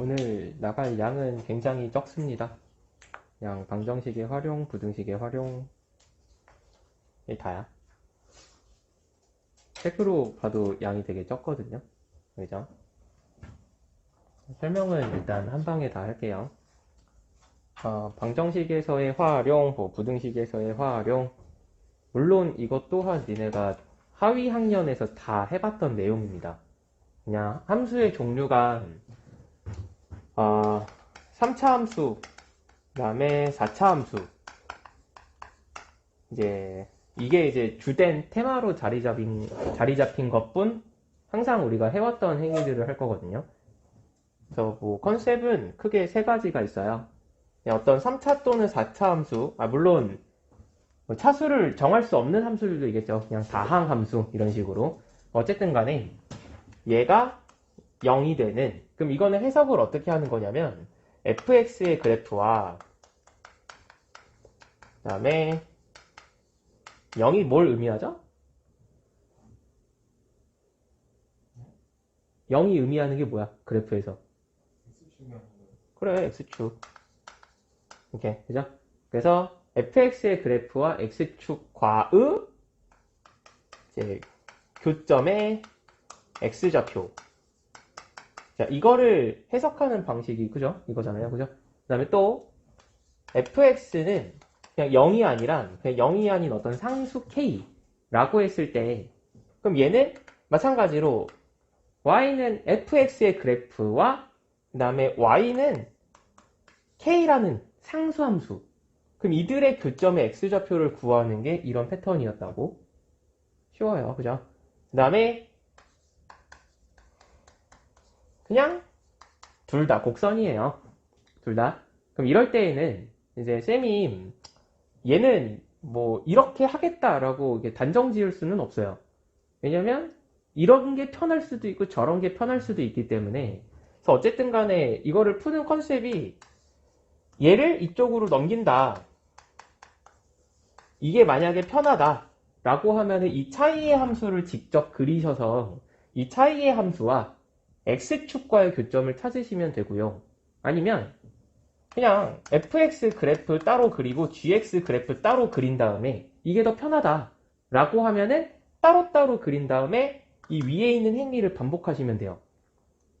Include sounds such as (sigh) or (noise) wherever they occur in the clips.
오늘 나갈 양은 굉장히 적습니다. 양 방정식의 활용, 부등식의 활용, 이 다야. 책으로 봐도 양이 되게 적거든요. 그죠? 설명은 일단 한 방에 다 할게요. 어, 방정식에서의 활용, 뭐 부등식에서의 활용. 물론 이것 또한 니네가 하위 학년에서 다 해봤던 내용입니다. 그냥 함수의 종류가 어, 3차 함수, 그 다음에 4차 함수. 이제, 이게 이제 주된 테마로 자리 잡힌, 자리 잡힌 것 뿐 항상 우리가 해왔던 행위들을 할 거거든요. 그래서 뭐 컨셉은 크게 세 가지가 있어요. 어떤 3차 또는 4차 함수, 아, 물론 뭐 차수를 정할 수 없는 함수들도 있겠죠. 그냥 다항 함수, 이런 식으로. 어쨌든 간에 얘가 0이 되는 그럼 이거는 해석을 어떻게 하는 거냐면 fx의 그래프와 그 다음에 0이 뭘 의미하죠? 0이 의미하는 게 뭐야? 그래프에서 그래 x축 이렇게 그죠? 그래서 fx의 그래프와 x축과의 교점의 x좌표 자, 이거를 해석하는 방식이, 그죠? 이거잖아요. 그죠? 그 다음에 또, fx는 그냥 0이 아니라, 그냥 0이 아닌 어떤 상수 k라고 했을 때, 그럼 얘는 마찬가지로, y는 fx의 그래프와, 그 다음에 y는 k라는 상수 함수. 그럼 이들의 교점의 x좌표를 구하는 게 이런 패턴이었다고? 쉬워요. 그죠? 그 다음에, 그냥 둘 다 곡선이에요. 둘 다. 그럼 이럴 때에는 이제 쌤이 얘는 뭐 이렇게 하겠다라고 단정 지을 수는 없어요. 왜냐면 이런 게 편할 수도 있고 저런 게 편할 수도 있기 때문에 그래서 어쨌든 간에 이거를 푸는 컨셉이 얘를 이쪽으로 넘긴다. 이게 만약에 편하다. 라고 하면 이 차이의 함수를 직접 그리셔서 이 차이의 함수와 x축과의 교점을 찾으시면 되고요. 아니면 그냥 fx 그래프 따로 그리고 gx 그래프 따로 그린 다음에 이게 더 편하다 라고 하면은 따로따로 그린 다음에 이 위에 있는 행위를 반복하시면 돼요.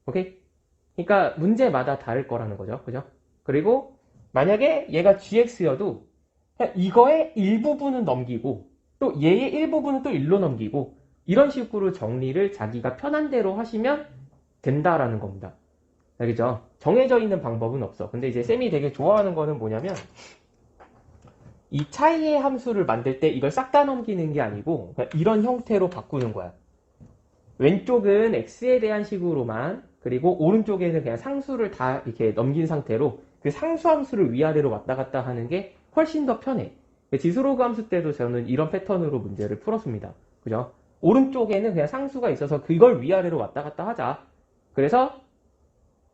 오케이? 그러니까 문제마다 다를 거라는 거죠. 그죠? 그리고 만약에 얘가 gx여도 이거의 일부분은 넘기고 또 얘의 일부분은 또 일로 넘기고 이런 식으로 정리를 자기가 편한 대로 하시면 된다라는 겁니다. 알겠죠? 정해져 있는 방법은 없어. 근데 이제 쌤이 되게 좋아하는 거는 뭐냐면 이 차이의 함수를 만들 때 이걸 싹 다 넘기는 게 아니고 그냥 이런 형태로 바꾸는 거야. 왼쪽은 x에 대한 식으로만 그리고 오른쪽에는 그냥 상수를 다 이렇게 넘긴 상태로 그 상수함수를 위아래로 왔다 갔다 하는 게 훨씬 더 편해. 지수로그 함수 때도 저는 이런 패턴으로 문제를 풀었습니다. 그죠? 오른쪽에는 그냥 상수가 있어서 그걸 위아래로 왔다 갔다 하자. 그래서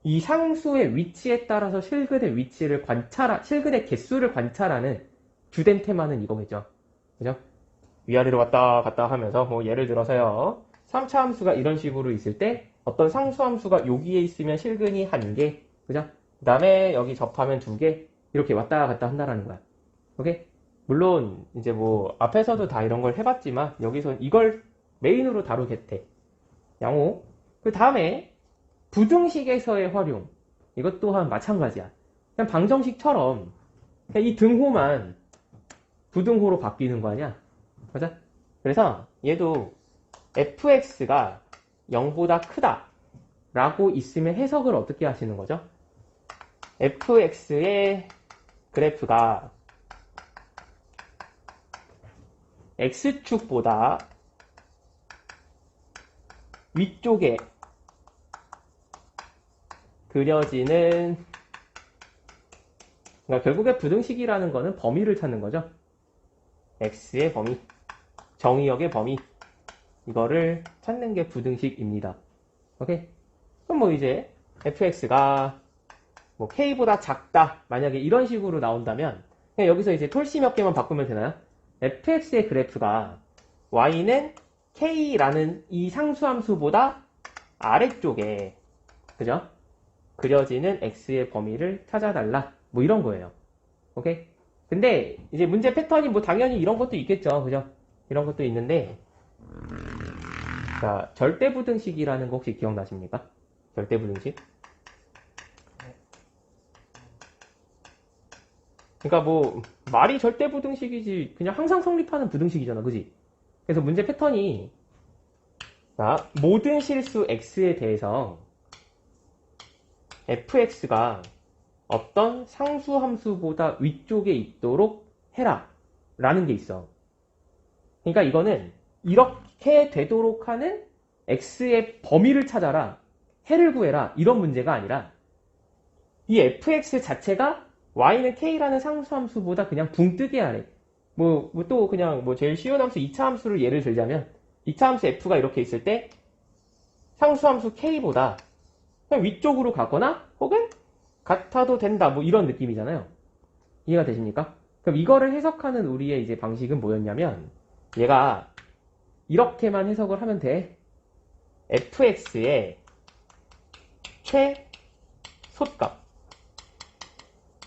이 상수의 위치에 따라서 실근의 위치를 관찰하, 실근의 개수를 관찰하는 주된 테마는 이거겠죠. 그죠? 위아래로 왔다 갔다 하면서 뭐 예를 들어서요. 3차 함수가 이런 식으로 있을 때 어떤 상수 함수가 여기에 있으면 실근이 한 개, 그죠? 그 다음에 여기 접하면 두 개, 이렇게 왔다 갔다 한다라는 거야. 오케이? 물론 이제 뭐 앞에서도 다 이런 걸 해봤지만 여기서 이걸 메인으로 다루겠대. 양호. 그 다음에 부등식에서의 활용. 이것 또한 마찬가지야. 그냥 방정식처럼 그냥 이 등호만 부등호로 바뀌는 거 아니야? 맞아? 그래서 얘도 fx가 0보다 크다 라고 있으면 해석을 어떻게 하시는 거죠? fx의 그래프가 x축보다 위쪽에 그려지는 그러니까 결국에 부등식이라는 거는 범위를 찾는 거죠. x의 범위, 정의역의 범위 이거를 찾는 게 부등식입니다. 오케이? 그럼 뭐 이제 fx가 뭐 k보다 작다 만약에 이런 식으로 나온다면 그냥 여기서 이제 톨씨 몇 개만 바꾸면 되나요? fx의 그래프가 y는 k라는 이 상수함수보다 아래쪽에 그죠? 그려지는 x의 범위를 찾아달라. 뭐 이런 거예요. 오케이? 근데 이제 문제 패턴이 뭐 당연히 이런 것도 있겠죠. 그죠? 이런 것도 있는데 자, 절대부등식이라는 거 혹시 기억나십니까? 절대부등식? 그러니까 뭐 말이 절대부등식이지 그냥 항상 성립하는 부등식이잖아. 그지? 그래서 문제 패턴이 자, 모든 실수 x에 대해서 fx가 어떤 상수 함수보다 위쪽에 있도록 해라 라는 게 있어. 그러니까 이거는 이렇게 되도록 하는 x의 범위를 찾아라 해를 구해라 이런 문제가 아니라 이 fx 자체가 y는 k라는 상수 함수보다 그냥 붕 뜨게 하래. 뭐 또 그냥 뭐 제일 쉬운 함수 2차 함수를 예를 들자면 2차 함수 f가 이렇게 있을 때 상수 함수 k보다 그냥 위쪽으로 가거나 혹은 같아도 된다 뭐 이런 느낌이잖아요. 이해가 되십니까? 그럼 이거를 해석하는 우리의 이제 방식은 뭐였냐면 얘가 이렇게만 해석을 하면 돼. fx의 최소값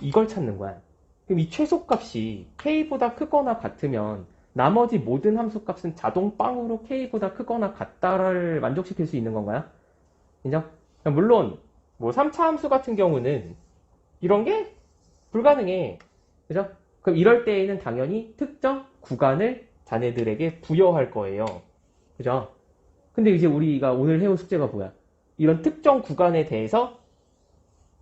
이걸 찾는 거야. 그럼 이 최소값이 k보다 크거나 같으면 나머지 모든 함수값은 자동 빵으로 k보다 크거나 같다를 만족시킬 수 있는 건가요? 인정? 물론 뭐 3차 함수 같은 경우는 이런 게 불가능해. 그죠? 그럼 이럴 때에는 당연히 특정 구간을 자네들에게 부여할 거예요. 그죠? 근데 이제 우리가 오늘 해온 숙제가 뭐야? 이런 특정 구간에 대해서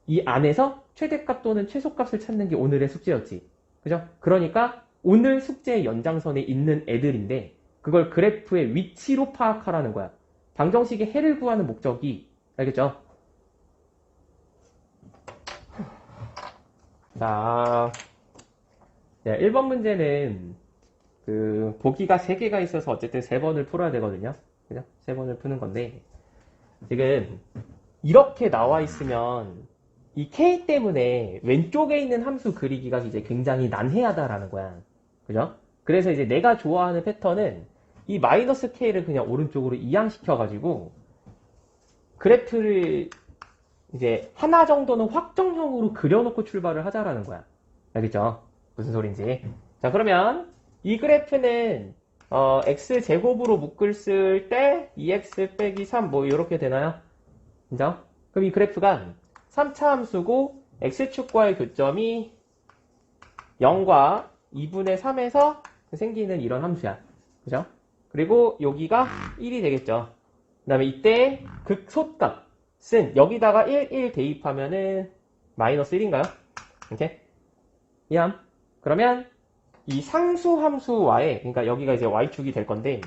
이 안에서 최대값 또는 최소값을 찾는 게 오늘의 숙제였지. 그죠? 그러니까 오늘 숙제의 연장선에 있는 애들인데 그걸 그래프의 위치로 파악하라는 거야. 방정식의 해를 구하는 목적이 알겠죠? 자, 네, 1번 문제는 그 보기가 3개가 있어서 어쨌든 3번을 풀어야 되거든요. 그죠? 3번을 푸는 건데 지금 이렇게 나와 있으면 이 k 때문에 왼쪽에 있는 함수 그리기가 이제 굉장히 난해하다라는 거야. 그죠? 그래서 이제 내가 좋아하는 패턴은 이 마이너스 k를 그냥 오른쪽으로 이양시켜가지고 그래프를 이제 하나 정도는 확정형으로 그려놓고 출발을 하자라는 거야. 알겠죠? 무슨 소린지. 자, 그러면 이 그래프는 어, x 제곱으로 묶을 쓸 때 2x 빼기 3 뭐 이렇게 되나요? 인정? 그럼 이 그래프가 3차 함수고 x축과의 교점이 0과 2분의 3에서 생기는 이런 함수야. 그죠? 그리고 여기가 1이 되겠죠. 그 다음에 이때 극소값은 여기다가 1, 1 대입하면은 마이너스 1인가요? 이렇게? 이함. 그러면 이 상수 함수와의, 그러니까 여기가 이제 y축이 될 건데,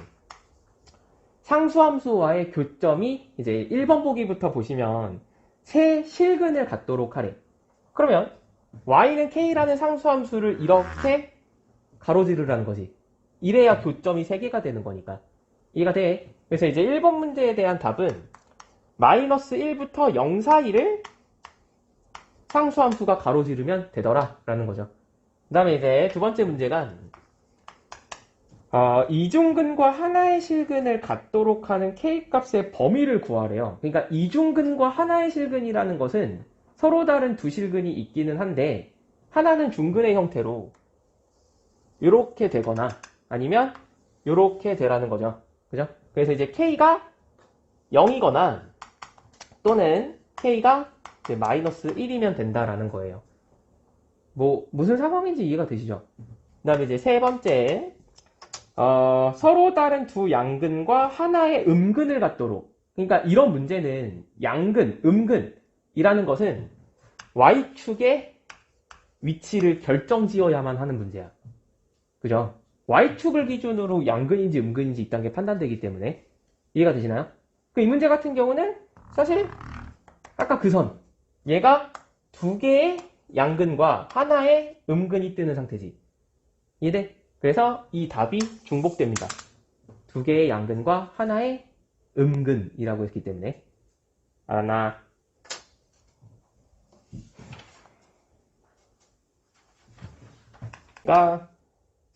상수 함수와의 교점이 이제 1번 보기부터 보시면 세 실근을 갖도록 하래. 그러면 y는 k라는 상수 함수를 이렇게 가로지르라는 거지. 이래야 교점이 3개가 되는 거니까. 이해가 돼? 그래서 이제 1번 문제에 대한 답은 마이너스 1부터 0 사이를 상수함수가 가로지르면 되더라 라는 거죠. 그 다음에 이제 두 번째 문제가 어, 이중근과 하나의 실근을 갖도록 하는 k값의 범위를 구하래요. 그러니까 이중근과 하나의 실근이라는 것은 서로 다른 두 실근이 있기는 한데 하나는 중근의 형태로 이렇게 되거나 아니면 이렇게 되라는 거죠. 그죠? 그래서 이제 k가 0이거나 또는 k가 이제 마이너스 1이면 된다라는 거예요. 뭐 무슨 상황인지 이해가 되시죠? 그 다음에 이제 세 번째 어, 서로 다른 두 양근과 하나의 음근을 갖도록 그러니까 이런 문제는 양근, 음근이라는 것은 y축의 위치를 결정지어야만 하는 문제야. 그죠? Y축을 기준으로 양근인지 음근인지 이딴 게 판단되기 때문에 이해가 되시나요? 그 이 문제 같은 경우는 사실 아까 그 선 얘가 두 개의 양근과 하나의 음근이 뜨는 상태지. 이해돼? 그래서 이 답이 중복됩니다. 두 개의 양근과 하나의 음근이라고 했기 때문에 알았나? 그러니까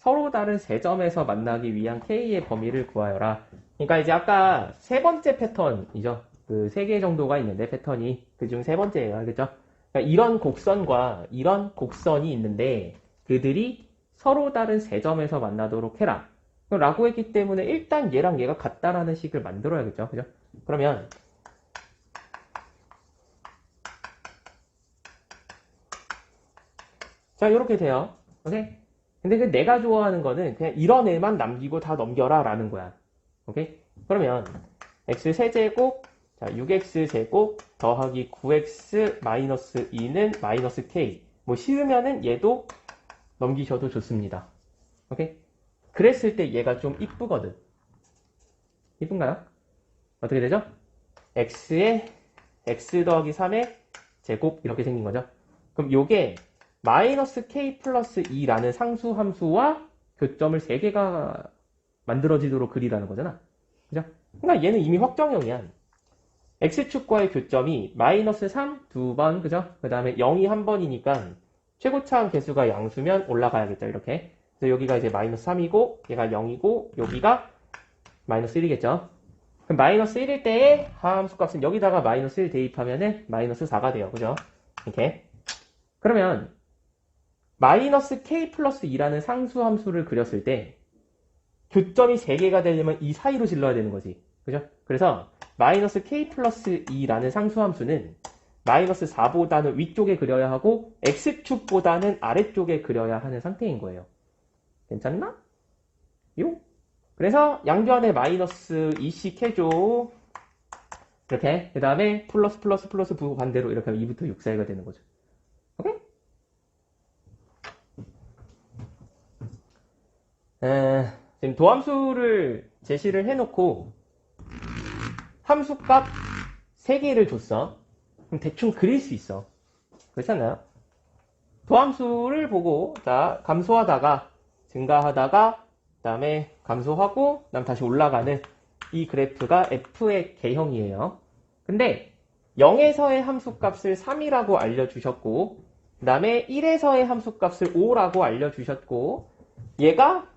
서로 다른 세 점에서 만나기 위한 k의 범위를 구하여라. 그러니까 이제 아까 세 번째 패턴이죠. 그 세 개 정도가 있는데 패턴이 그 중 세 번째예요. 알겠죠? 그러니까 이런 곡선과 이런 곡선이 있는데 그들이 서로 다른 세 점에서 만나도록 해라. 라고 했기 때문에 일단 얘랑 얘가 같다라는 식을 만들어야겠죠. 그죠? 그러면 자, 이렇게 돼요. 오케이? 근데 그 내가 좋아하는 거는 그냥 이런 애만 남기고 다 넘겨라 라는 거야. 오케이? 그러면 x 세제곱 자, 6x 제곱 더하기 9x 마이너스 2는 마이너스 k. 뭐 쉬우면은 얘도 넘기셔도 좋습니다. 오케이? 그랬을 때 얘가 좀 이쁘거든. 이쁜가요? 어떻게 되죠? x에 x 더하기 3의 제곱 이렇게 생긴 거죠. 그럼 요게 마이너스 k 플러스 2라는 상수 함수와 교점을 3개가 만들어지도록 그리라는 거잖아. 그죠? 그러니까 얘는 이미 확정형이야. x축과의 교점이 마이너스 3 두 번, 그죠? 그 다음에 0이 한 번이니까 최고차항 개수가 양수면 올라가야겠죠, 이렇게. 그래서 여기가 이제 마이너스 3이고, 얘가 0이고, 여기가 마이너스 1이겠죠. 그럼 마이너스 1일 때의 함수 값은 여기다가 마이너스 1 대입하면은 마이너스 4가 돼요, 그죠? 이렇게. 그러면 마이너스 k 플러스 2라는 상수 함수를 그렸을 때 교점이 3개가 되려면 이 사이로 질러야 되는 거지. 그죠? 그래서 마이너스 k 플러스 2라는 상수 함수는 마이너스 4보다는 위쪽에 그려야 하고 x축보다는 아래쪽에 그려야 하는 상태인 거예요. 괜찮나? 요? 그래서 양변에 마이너스 2씩 해줘. 이렇게. 그 다음에 플러스 플러스 플러스 부 반대로 이렇게 하면 2부터 6 사이가 되는 거죠. 오케이? 에, 지금 도함수를 제시를 해놓고 함수값 3개를 줬어. 그럼 대충 그릴 수 있어. 그렇잖아요. 도함수를 보고 자 감소하다가 증가하다가 그 다음에 감소하고 그다음 다시 올라가는 이 그래프가 f의 개형이에요. 근데 0에서의 함수값을 3이라고 알려주셨고 그 다음에 1에서의 함수값을 5라고 알려주셨고 얘가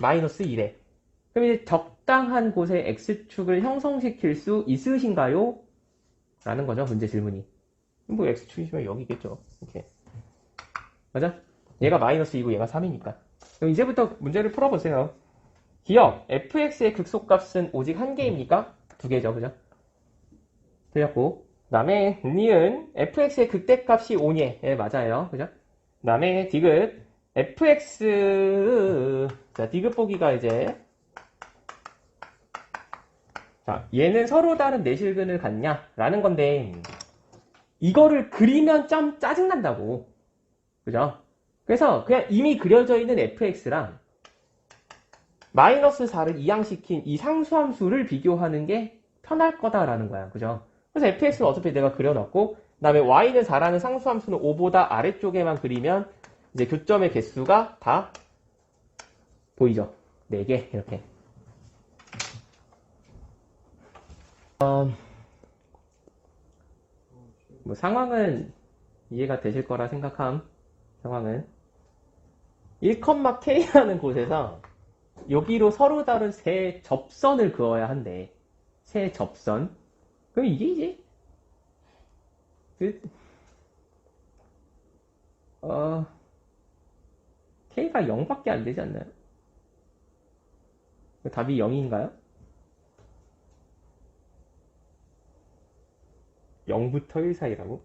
마이너스 1에 그럼 이제 적당한 곳에 x축을 형성시킬 수 있으신가요? 라는 거죠 문제 질문이 뭐 x축이시면 여기겠죠 이렇게 맞아? 얘가 마이너스 2고 얘가 3이니까 그럼 이제부터 문제를 풀어보세요 기억 fx의 극소값은 오직 한 개입니까? 두 개죠 그죠? 틀렸고 그 다음에 니은 fx의 극대값이 5니 예 맞아요 그죠? 그 다음에 디귿 fx 자 디귿 보기가 이제 자 얘는 서로 다른 내실근을 갖냐 라는 건데 이거를 그리면 좀 짜증난다고 그죠? 그래서 그냥 이미 그려져 있는 fx랑 마이너스 4를 이항시킨 이 상수함수를 비교하는 게 편할 거다라는 거야 그죠? 그래서 fx는 어차피 내가 그려놨고 그 다음에 y는 4라는 상수함수는 5보다 아래쪽에만 그리면 이제 교점의 개수가 다 보이죠? 4개 이렇게. 어, 뭐 상황은 이해가 되실 거라 생각함 상황은. 1,k라는 곳에서 여기로 서로 다른 세 접선을 그어야 한대. 세 접선. 그럼 이게 이제 그 어, K가 0밖에 안 되지 않나요? 답이 0인가요? 0부터 1 사이라고?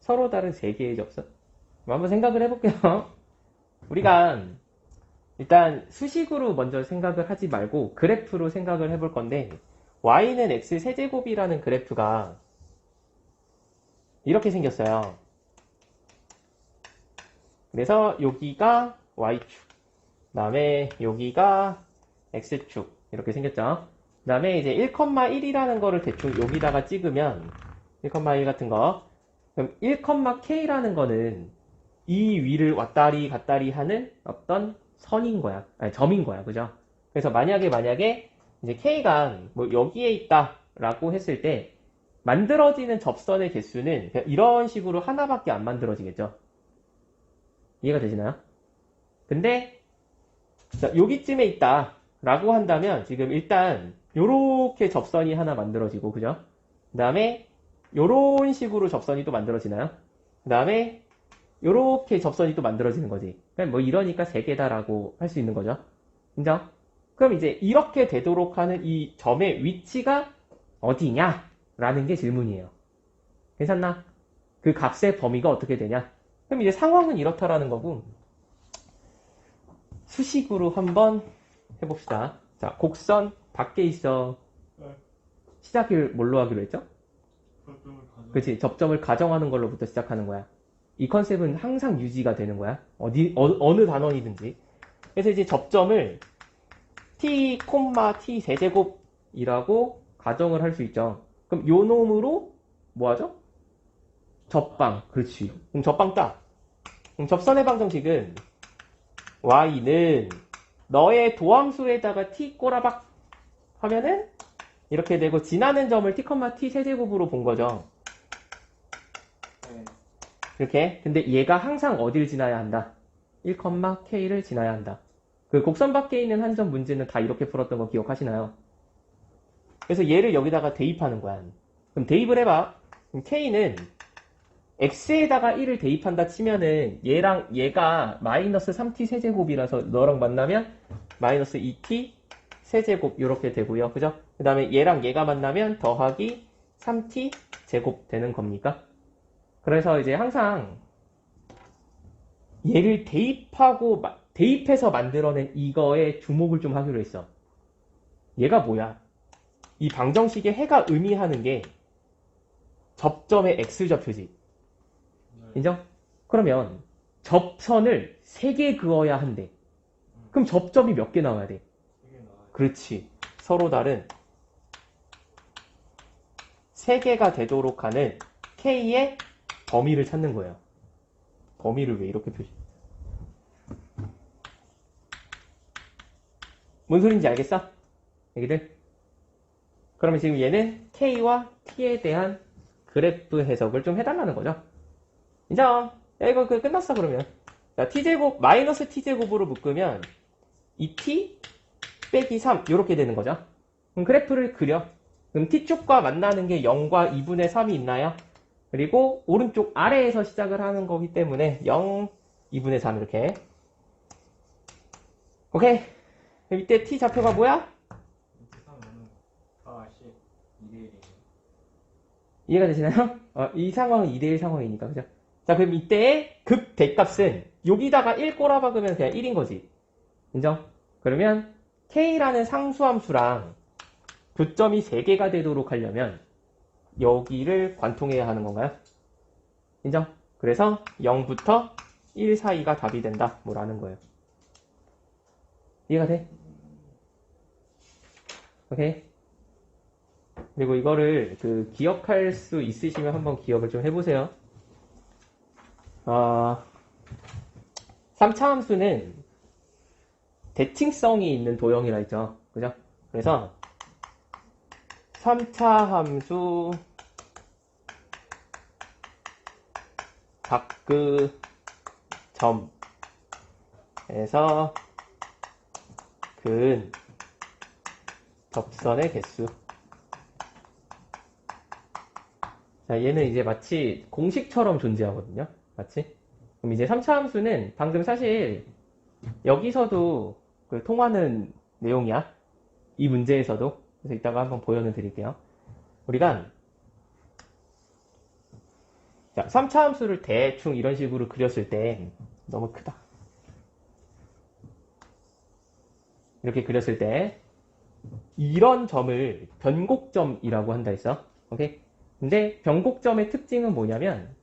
서로 다른 3개의 접선? 뭐 한번 생각을 해볼게요. (laughs) 우리가 일단 수식으로 먼저 생각을 하지 말고 그래프로 생각을 해볼 건데 y는 x 세제곱이라는 그래프가 이렇게 생겼어요. 그래서 여기가 y축, 그 다음에 여기가 x축 이렇게 생겼죠. 그 다음에 이제 1,1이라는 거를 대충 여기다가 찍으면 1,1 같은 거 그럼 1,k라는 거는 이 위를 왔다리 갔다리 하는 어떤 선인 거야. 아니, 점인 거야. 그죠? 그래서 만약에 만약에 이제 k가 뭐 여기에 있다라고 했을 때 만들어지는 접선의 개수는 이런 식으로 하나밖에 안 만들어지겠죠. 이해가 되시나요? 근데 자, 여기쯤에 있다 라고 한다면 지금 일단 요렇게 접선이 하나 만들어지고, 그죠? 그 다음에 요런 식으로 접선이 또 만들어지나요? 그 다음에 요렇게 접선이 또 만들어지는 거지. 그냥 뭐 이러니까 세 개다라고 할 수 있는 거죠. 인정? 그럼 이제 이렇게 되도록 하는 이 점의 위치가 어디냐? 라는 게 질문이에요. 괜찮나? 그 값의 범위가 어떻게 되냐? 그럼 이제 상황은 이렇다라는 거고, 수식으로 한번 해봅시다. 자, 곡선 밖에 있어. 네. 시작을 뭘로 하기로 했죠? 그치 접점을 가정하는 걸로부터 시작하는 거야 이 컨셉은 항상 유지가 되는 거야 어디 어, 느 단원이든지 그래서 이제 접점을 t, t 세제곱이라고 가정을 할 수 있죠 그럼 요 놈으로 뭐 하죠? 접방 그렇지 그럼 접방 딱 그럼 접선의 방정식은 y는 너의 도함수에다가 t 꼬라박 하면은 이렇게 되고 지나는 점을 t, t 세제곱으로 본 거죠 네. 이렇게. 근데 얘가 항상 어딜 지나야 한다? 1,k를 지나야 한다. 그 곡선 밖에 있는 한 점 문제는 다 이렇게 풀었던 거 기억하시나요? 그래서 얘를 여기다가 대입하는 거야. 그럼 대입을 해봐. 그럼 k는 x에다가 1을 대입한다 치면은 얘랑 얘가 마이너스 3t 세제곱이라서 너랑 만나면 마이너스 2t 세제곱 이렇게 되고요. 그죠? 그 다음에 얘랑 얘가 만나면 더하기 3t 제곱 되는 겁니까? 그래서 이제 항상 얘를 대입하고 마- 대입해서 만들어낸 이거에 주목을 좀 하기로 했어. 얘가 뭐야? 이 방정식의 해가 의미하는 게 접점의 x좌표지. 네. 인정? 그러면 접선을 3개 그어야 한대. 그럼 접점이 몇 개 나와야 돼? 그렇지. 서로 다른 3개가 되도록 하는 K의 범위를 찾는 거예요. 범위를 왜 이렇게 표시? 뭔 소린지 알겠어? 얘기들? 그러면 지금 얘는 K와 T에 대한 그래프 해석을 좀 해달라는 거죠. 인정. 야, 이거 그 끝났어, 그러면. 자, T제곱, 마이너스 T제곱으로 묶으면 2T 빼기 3, 이렇게 되는 거죠. 그럼 그래프를 그려. 그럼 T쪽과 만나는 게 0과 2분의 3이 있나요? 그리고 오른쪽 아래에서 시작을 하는 거기 때문에 0, 2분의 3 이렇게. 오케이. 이때 T 좌표가 뭐야? 이렇게 사면은 40, 2대 1이에요. 이해가 되시나요? 어, 이 상황은 2대1 상황이니까, 그죠? 자, 그럼 이때의 극 대값은 여기다가 1 꼬라 박으면 그냥 1인 거지. 인정? 그러면 K라는 상수함수랑 교점이 3개가 되도록 하려면 여기를 관통해야 하는 건가요? 인정? 그래서 0부터 1 사이가 답이 된다. 뭐라는 거예요. 이해가 돼? 오케이? 그리고 이거를 그 기억할 수 있으시면 한번 기억을 좀 해보세요. 어, 3차 함수는 대칭성이 있는 도형이라 했죠. 그죠? 그래서 3차 함수 각그 점에서 근 접선의 개수 자, 얘는 이제 마치 공식처럼 존재하거든요. 마치. 그럼 이제 3차 함수는 방금 사실 여기서도 그 통하는 내용이야. 이 문제에서도. 그래서 이따가 한번 보여는 드릴게요. 우리가 자, 3차 함수를 대충 이런 식으로 그렸을 때 너무 크다. 이렇게 그렸을 때 이런 점을 변곡점이라고 한다 했어. 오케이? 근데 변곡점의 특징은 뭐냐면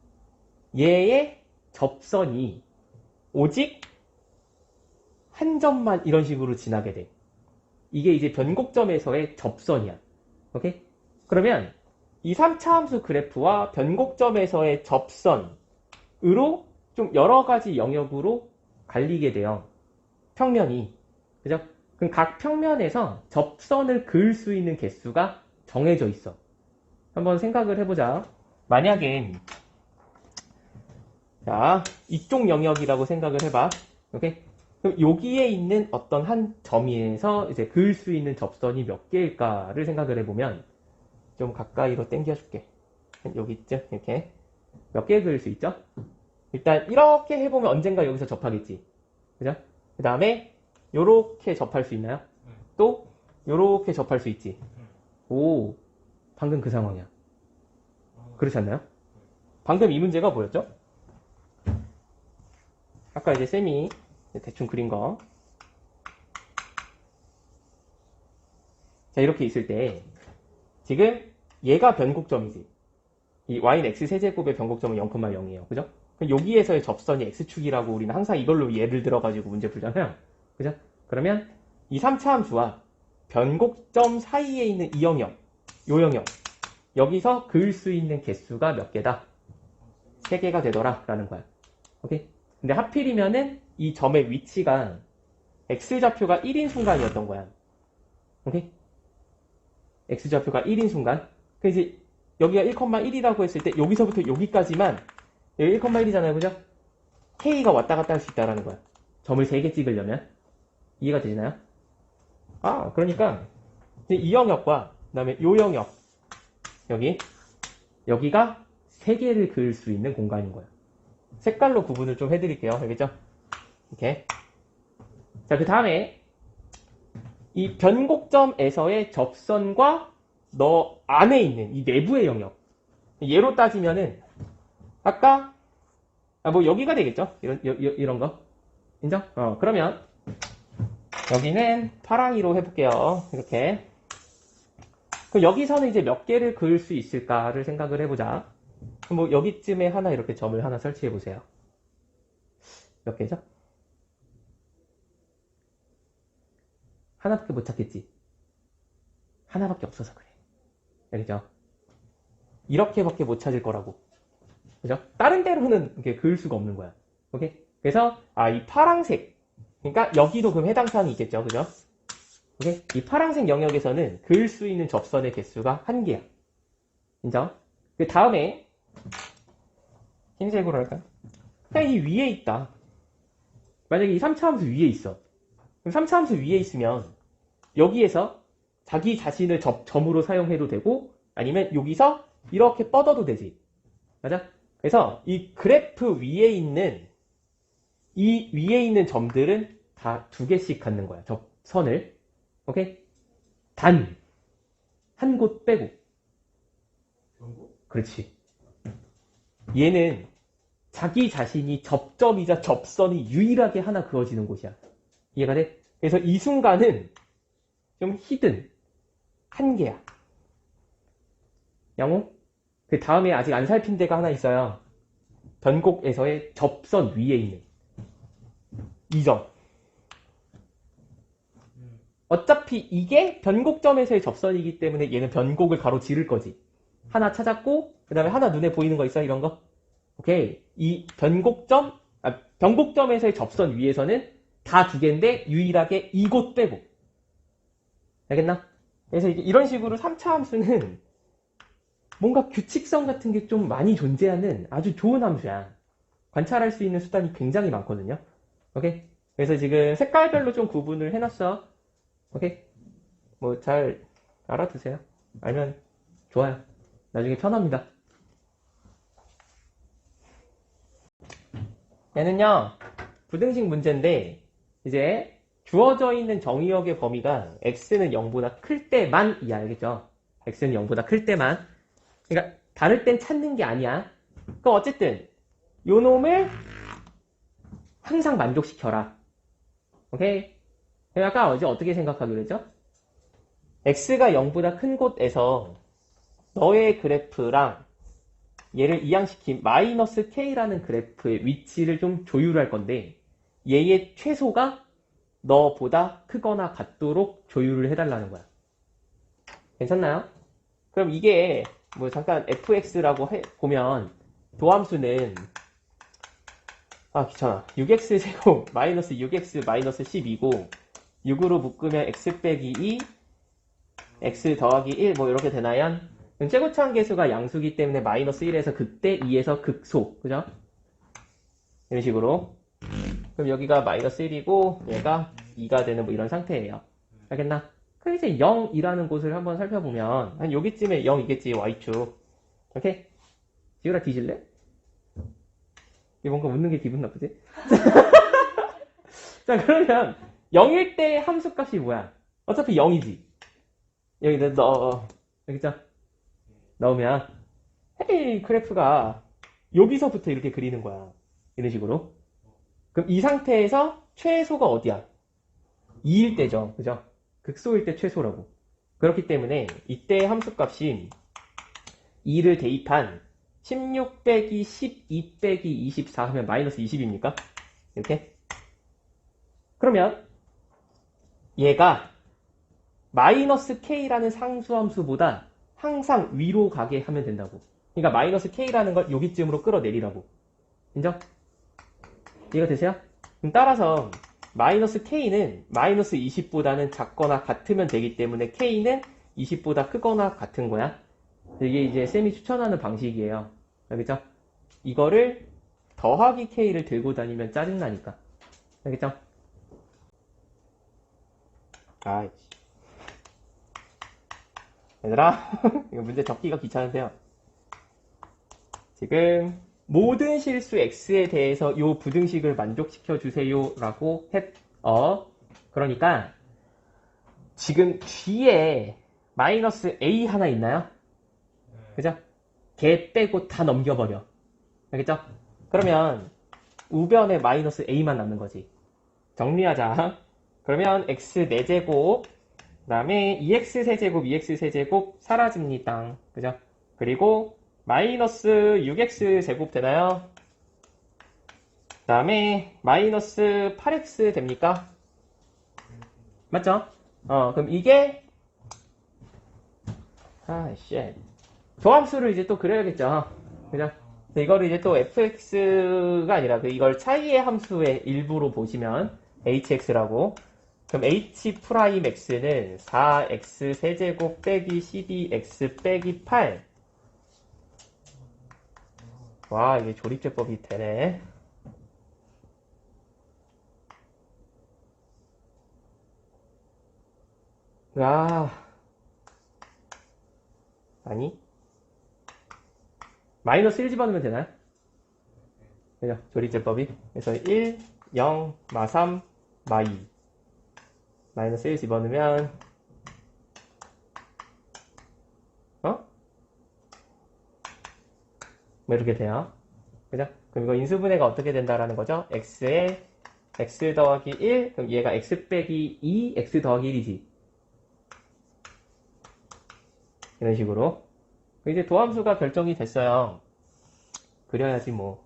얘의 접선이 오직 한 점만 이런 식으로 지나게 돼. 이게 이제 변곡점에서의 접선이야. 오케이? 그러면 이 3차 함수 그래프와 변곡점에서의 접선으로 좀 여러 가지 영역으로 갈리게 돼요. 평면이. 그죠? 그럼 각 평면에서 접선을 그을 수 있는 개수가 정해져 있어. 한번 생각을 해보자. 만약에 자 이쪽 영역이라고 생각을 해봐. 오케이? 그럼 여기에 있는 어떤 한 점에서 이제 그을 수 있는 접선이 몇 개일까를 생각을 해보면 좀 가까이로 당겨줄게. 여기쯤 이렇게 몇 개 그을 수 있죠? 일단 이렇게 해보면 언젠가 여기서 접하겠지. 그죠? 그 다음에 요렇게 접할 수 있나요? 네. 또 요렇게 접할 수 있지. 오, 방금 그 상황이야. 아, 그렇지 않나요? 방금 이 문제가 뭐였죠? 아까 이제 쌤이 대충 그린 거. 자, 이렇게 있을 때, 지금 얘가 변곡점이지. 이 y는 x 세제곱의 변곡점은 0,0이에요. 그죠? 여기에서의 접선이 x축이라고 우리는 항상 이걸로 예를 들어가지고 문제 풀잖아요. 그죠? 그러면 이 3차 함수와 변곡점 사이에 있는 이 영역, 요 영역, 여기서 그을 수 있는 개수가 몇 개다? 3개가 되더라. 라는 거야. 오케이? 근데 하필이면은 이 점의 위치가 x좌표가 1인 순간이었던 거야. 오케이? x좌표가 1인 순간. 그 이제 여기가 1,1이라고 했을 때 여기서부터 여기까지만 여기 1,1이잖아요. 그죠? k가 왔다 갔다 할 수 있다라는 거야. 점을 3개 찍으려면. 이해가 되시나요? 아, 그러니까 이 영역과 그다음에 요 영역 여기 여기가 세 개를 그을 수 있는 공간인 거야. 색깔로 구분을 좀 해드릴게요. 알겠죠? 이렇게. 자, 그 다음에 이 변곡점에서의 접선과 너 안에 있는 이 내부의 영역. 예로 따지면은 아까 아, 뭐 여기가 되겠죠? 이런 여- 여- 이런 거 인정? 어 그러면 여기는 파랑이로 해볼게요. 이렇게. 그럼 여기서는 이제 몇 개를 그을 수 있을까를 생각을 해보자. 뭐 여기쯤에 하나 이렇게 점을 하나 설치해 보세요. 몇 개죠? 하나밖에 못 찾겠지. 하나밖에 없어서 그래. 알겠죠? 이렇게밖에 못 찾을 거라고. 그죠? 다른 데로는 이렇게 그을 수가 없는 거야. 오케이? 그래서 아 이 파랑색 그러니까 여기도 그럼 해당 사항이 있겠죠. 그죠? 오케이? 이 파랑색 영역에서는 그을 수 있는 접선의 개수가 한 개야. 인정? 그 다음에 흰색으로 할까요? 그냥 이 위에 있다. 만약에 이 3차 함수 위에 있어. 그럼 3차 함수 위에 있으면 여기에서 자기 자신을 접, 점으로 사용해도 되고 아니면 여기서 이렇게 뻗어도 되지. 맞아? 그래서 이 그래프 위에 있는 이 위에 있는 점들은 다 두 개씩 갖는 거야. 저 선을. 오케이? 단. 한 곳 빼고. 그렇지. 얘는 자기 자신이 접점이자 접선이 유일하게 하나 그어지는 곳이야. 이해가 돼? 그래서 이 순간은 좀 히든. 한 개야. 양호? 그 다음에 아직 안 살핀 데가 하나 있어요. 변곡에서의 접선 위에 있는. 이 점. 음. 어차피 이게 변곡점에서의 접선이기 때문에 얘는 변곡을 가로지를 거지. 하나 찾았고, 그 다음에 하나 눈에 보이는 거 있어? 이런 거? 오케이. 이 변곡점, 아, 변곡점에서의 접선 위에서는 다 두 개인데, 유일하게 이곳 빼고. 알겠나? 그래서 이런 식으로 3차 함수는 뭔가 규칙성 같은 게 좀 많이 존재하는 아주 좋은 함수야. 관찰할 수 있는 수단이 굉장히 많거든요. 오케이? 그래서 지금 색깔별로 좀 구분을 해놨어. 오케이? 뭐 잘 알아두세요. 알면 좋아요. 나중에 편합니다. 얘는요, 부등식 문제인데, 이제 주어져 있는 정의역의 범위가 x는 0보다 클 때만 이 알겠죠? x는 0보다 클 때만. 그러니까 다를 땐 찾는 게 아니야. 그 어쨌든 요 놈을 항상 만족시켜라. 오케이? 그럼 아까 어제 어떻게 생각하기로 했죠? x가 0보다 큰 곳에서 너의 그래프랑 얘를 이항시킨 마이너스 k라는 그래프의 위치를 좀 조율할 건데 얘의 최소가 너보다 크거나 같도록 조율을 해달라는 거야. 괜찮나요? 그럼 이게 뭐 잠깐 fx라고 해- 보면 도함수는 아 귀찮아 6x 제곱 (laughs) 마이너스 6x 마이너스 10이고 6으로 묶으면 x 빼기 2 x 더하기 1 뭐 이렇게 되나요? 그럼 최고 차항 계수가 양수기 때문에 마이너스 1에서 극대 2에서 극소 그죠? 이런 식으로 그럼 여기가 마이너스 1이고 얘가 2가 되는 뭐 이런 상태예요. 알겠나? 그럼 이제 0이라는 곳을 한번 살펴보면 한 여기쯤에 0이겠지 y축. 오케이? 지우라 뒤질래? 이 뭔가 웃는 게 기분 나쁘지? (laughs) 자 그러면 0일 때 함수값이 뭐야? 어차피 0이지. 여기다 넣어. 여기 있죠? 넣으면 헤이 그래프가 여기서부터 이렇게 그리는 거야. 이런 식으로. 그럼 이 상태에서 최소가 어디야? 2일 때죠. 그죠? 극소일 때 최소라고. 그렇기 때문에 이때 함수값이 2를 대입한 16 빼기 12 빼기 24 하면 마이너스 20입니까? 이렇게? 그러면 얘가 마이너스 k라는 상수함수보다 항상 위로 가게 하면 된다고. 그러니까 마이너스 k라는 걸 여기쯤으로 끌어내리라고. 인정? 이해가 되세요? 그럼 따라서 마이너스 k는 마이너스 20보다는 작거나 같으면 되기 때문에 k는 20보다 크거나 같은 거야. 이게 이제 쌤이 추천하는 방식이에요. 알겠죠? 이거를 더하기 k를 들고 다니면 짜증나니까. 알겠죠? 아이씨. 얘들아, (laughs) 이거 문제 적기가 귀찮으세요. 지금 모든 실수 x에 대해서 요 부등식을 만족시켜 주세요 라고 했. 어. 그러니까 지금 뒤에 마이너스 a 하나 있나요? 그죠? 걔 빼고 다 넘겨버려. 알겠죠? 그러면 우변에 마이너스 a만 남는 거지. 정리하자. 그러면 x 4제곱 그 다음에 2x 세제곱 2x 세제곱 사라집니다. 그죠? 그리고 마이너스 6x 제곱 되나요? 그 다음에 마이너스 8x 됩니까? 맞죠? 어, 그럼 이게 아, 쉣. 조함수를 이제 또 그려야겠죠. 근데 이거를 이제 또 fx가 아니라 그 이걸 차이의 함수의 일부로 보시면 hx라고 그럼 h 프라임 x는 4x 세제곱 빼기 12x 빼기 8 와, 이게 조립제법이 되네. 아, 아니. 마이너스 1 집어넣으면 되나요? 그죠? 조립제법이. 그래서 1, 0, 마 3, 마 2. 마이너스 1 집어넣으면, 어? 뭐 이렇게 돼요. 그죠? 그럼 이거 인수분해가 어떻게 된다라는 거죠? x에 x 더하기 1, 그럼 얘가 x 빼기 2, x 더하기 1이지. 이런 식으로. 이제 도함수가 결정이 됐어요. 그려야지 뭐.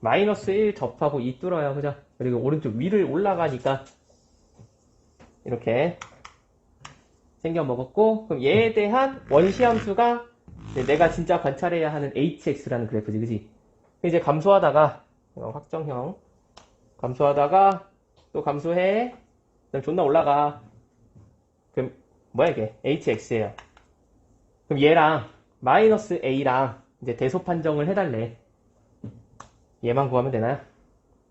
마이너스 1 접하고 2 뚫어요. 그죠? 그리고 오른쪽 위를 올라가니까 이렇게 생겨 먹었고 그럼 얘에 대한 원시함수가 내가 진짜 관찰해야 하는 hx라는 그래프지, 그지? 이제 감소하다가 어, 확정형 감소하다가 또 감소해, 그럼 존나 올라가. 그럼 뭐야 이게? hx예요. 그럼 얘랑 마이너스 a랑 이제 대소 판정을 해달래. 얘만 구하면 되나요?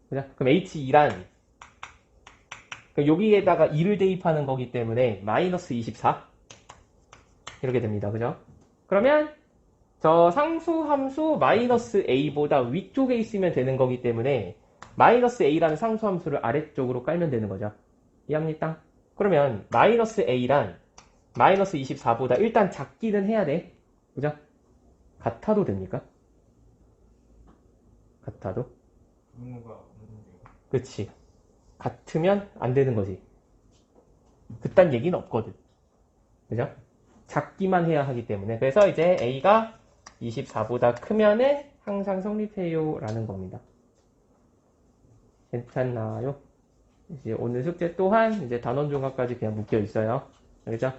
그죠? 그럼 h2란 그럼 여기에다가 2를 대입하는 거기 때문에 마이너스 24 이렇게 됩니다. 그죠? 그러면 저 상수 함수 마이너스 a보다 위쪽에 있으면 되는 거기 때문에 마이너스 a라는 상수 함수를 아래쪽으로 깔면 되는 거죠. 이해합니까? 그러면 마이너스 a란 마이너스 24보다 일단 작기는 해야 돼. 그죠? 같아도 됩니까? 같아도? 분모가 그치. 같으면 안 되는 거지. 그딴 얘기는 없거든. 그죠? 작기만 해야 하기 때문에. 그래서 이제 A가 24보다 크면은 항상 성립해요. 라는 겁니다. 괜찮나요? 이제 오늘 숙제 또한 이제 단원 종합까지 그냥 묶여 있어요. 알겠죠?